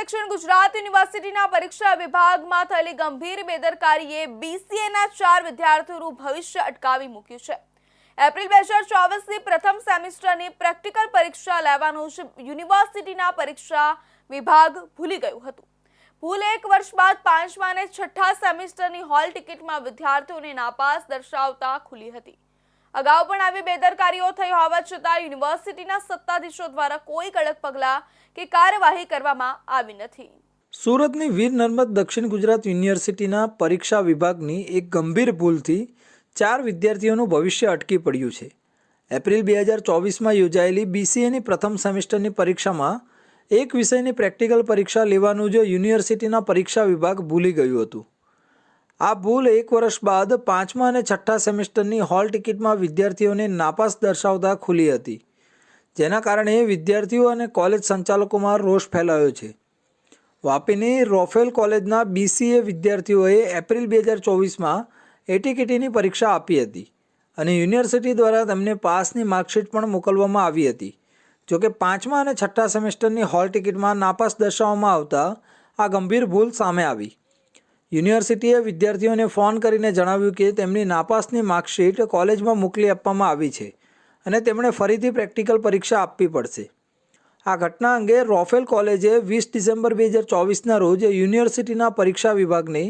દક્ષિણ ગુજરાત યુનિવર્સિટીના પરીક્ષા વિભાગમાં થયેલી ગંભીર બેદરકારીએ બીસીએના ચાર વિદ્યાર્થીઓનું ભવિષ્ય અટકાવી મૂક્યું છે. એપ્રિલ બે હજાર ચોવીસની પ્રથમ સેમિસ્ટરની પ્રેક્ટિકલ પરીક્ષા લેવાનું યુનિવર્સિટીના પરીક્ષા વિભાગ ભૂલી ગયું હતું. ભૂલ એક વર્ષ બાદ પાંચમા અને છઠ્ઠા સેમિસ્ટરની હોલ ટિકિટમાં વિદ્યાર્થીઓને નાપાસ દર્શાવતા ખુલી હતી. અગાઉ પણ આવી બેદરકારીઓ થઈ હોવા છતાં યુનિવર્સિટીના સત્તાધીશો દ્વારા કોઈ કડક પગલાં કે કાર્યવાહી કરવામાં આવી નથી. સુરતની વીર નર્મદ દક્ષિણ ગુજરાત યુનિવર્સિટીના પરીક્ષા વિભાગની એક ગંભીર ભૂલથી ચાર વિદ્યાર્થીઓનું ભવિષ્ય અટકી પડ્યું છે. એપ્રિલ બે હજાર ચોવીસમાં યોજાયેલી બીસીએની પ્રથમ સેમેસ્ટરની પરીક્ષામાં એક વિષયની પ્રેક્ટિકલ પરીક્ષા લેવાનું જો યુનિવર્સિટીના પરીક્ષા વિભાગ ભૂલી ગયું હતું. આ ભૂલ એક વર્ષ બાદ પાંચમા અને છઠ્ઠા સેમેસ્ટરની હોલ ટિકિટમાં વિદ્યાર્થીઓને નાપાસ દર્શાવતા ખુલી હતી. જેના કારણે વિદ્યાર્થીઓ અને કોલેજ સંચાલકોમાં રોષ ફેલાયો છે. વાપીની રોફેલ કોલેજના બીસીએ વિદ્યાર્થીઓએ એપ્રિલ બે હજાર ચોવીસમાં એટીકેટીની પરીક્ષા આપી હતી અને યુનિવર્સિટી દ્વારા તેમને પાસની માર્કશીટ પણ મોકલવામાં આવી હતી. જોકે પાંચમા અને છઠ્ઠા સેમેસ્ટરની હોલ ટિકિટમાં નાપાસ દર્શાવવામાં આવતા આ ગંભીર ભૂલ સામે આવી. યુનિવર્સિટીએ વિદ્યાર્થીઓને ફોન કરીને જણાવ્યું કે તેમની નાપાસની માર્કશીટ કોલેજમાં મોકલી આપવામાં આવી છે અને તેમણે ફરીથી પ્રેક્ટિકલ પરીક્ષા આપવી પડશે. આ ઘટના અંગે રોફેલ કોલેજે વીસ ડિસેમ્બર બે હજાર ચોવીસના રોજ યુનિવર્સિટીના પરીક્ષા વિભાગને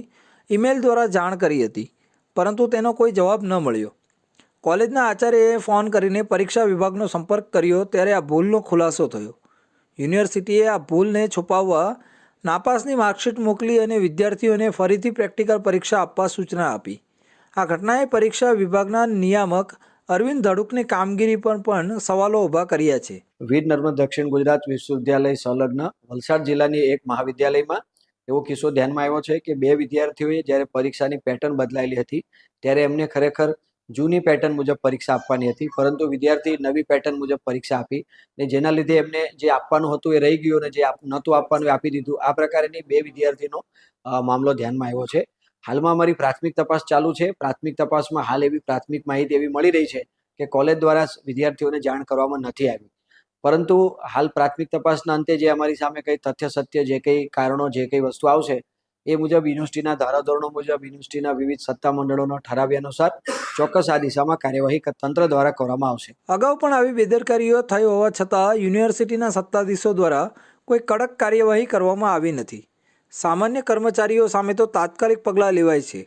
ઈમેલ દ્વારા જાણ કરી હતી, પરંતુ તેનો કોઈ જવાબ ન મળ્યો. કોલેજના આચાર્યએ ફોન કરીને પરીક્ષા વિભાગનો સંપર્ક કર્યો ત્યારે આ ભૂલનો ખુલાસો થયો. યુનિવર્સિટીએ આ ભૂલને છુપાવવા નાપાસની માર્કશીટ મોકલી અને વિદ્યાર્થીઓને ફરીથી પ્રેક્ટિકલ પરીક્ષા આપવા સૂચના આપી. આ ઘટનાએ પરીક્ષા વિભાગના નિયામક અરવિંદ ધડુકની કામગીરી પર પણ સવાલો ઊભા કર્યા છે. વીર નર્મદ દક્ષિણ ગુજરાત વિશ્વવિદ્યાલય સંલગ્ન વલસાડ જિલ્લાની એક મહાવિદ્યાલયમાં એવો કિસ્સો ધ્યાનમાં આવ્યો છે કે બે વિદ્યાર્થીઓએ જ્યારે પરીક્ષાની પેટર્ન બદલાયેલી હતી, ત્યારે એમને ખરેખર જૂની પેટર્ન મુજબ પરીક્ષા આપવાની હતી, પરંતુ વિદ્યાર્થી નવી પેટર્ન મુજબ પરીક્ષા આપી ને જેના લીધે એમને જે આપવાનું હતું એ રહી ગયું અને જે નહોતું આપવાનું એ આપી દીધું. આ પ્રકારની બે વિદ્યાર્થીનો મામલો ધ્યાનમાં આવ્યો છે. હાલમાં અમારી પ્રાથમિક તપાસ ચાલુ છે. પ્રાથમિક તપાસમાં હાલ એવી પ્રાથમિક માહિતી એવી મળી રહી છે કે કોલેજ દ્વારા વિદ્યાર્થીઓને જાણ કરવામાં નથી આવી. પરંતુ હાલ પ્રાથમિક તપાસના અંતે જે અમારી સામે કઈ તથ્ય સત્ય જે કઈ કારણો, જે કઈ વસ્તુ આવશે એ મુજબ યુનિવર્સિટીના ધારાધોરણો મુજબ યુનિવર્સિટીના વિવિધ સત્તા મંડળોનો ઠરાવ્યા અનુસાર ચોક્કસ આ દિશામાં કાર્યવાહી તંત્ર દ્વારા કરવામાં આવશે. અગાઉ પણ આવી બેદરકારીઓ થઈ હોવા છતાં યુનિવર્સિટીના સત્તાધીશો દ્વારા કોઈ કડક કાર્યવાહી કરવામાં આવી નથી. સામાન્ય કર્મચારીઓ સામે તો તાત્કાલિક પગલાં લેવાય છે,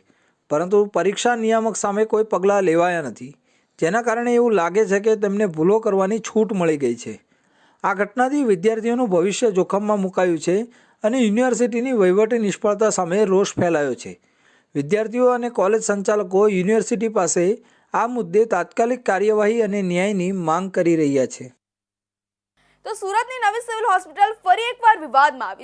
પરંતુ પરીક્ષા નિયામક સામે કોઈ પગલાં લેવાયા નથી, જેના કારણે એવું લાગે છે કે તેમને ભૂલો કરવાની છૂટ મળી ગઈ છે. આ ઘટનાથી વિદ્યાર્થીઓનું ભવિષ્ય જોખમમાં મુકાયું છે અને યુનિવર્સિટીની વહીવટી નિષ્ફળતા સામે રોષ ફેલાયો છે. વિદ્યાર્થીઓ અને કોલેજ સંચાલકો યુનિવર્સિટી પાસે આ મુદ્દે તાત્કાલિક કાર્યવાહી અને ન્યાયની માંગ કરી રહ્યા છે. તો સુરતની નવી સિવિલ હોસ્પિટલ ફરી એકવાર વિવાદમાં આવી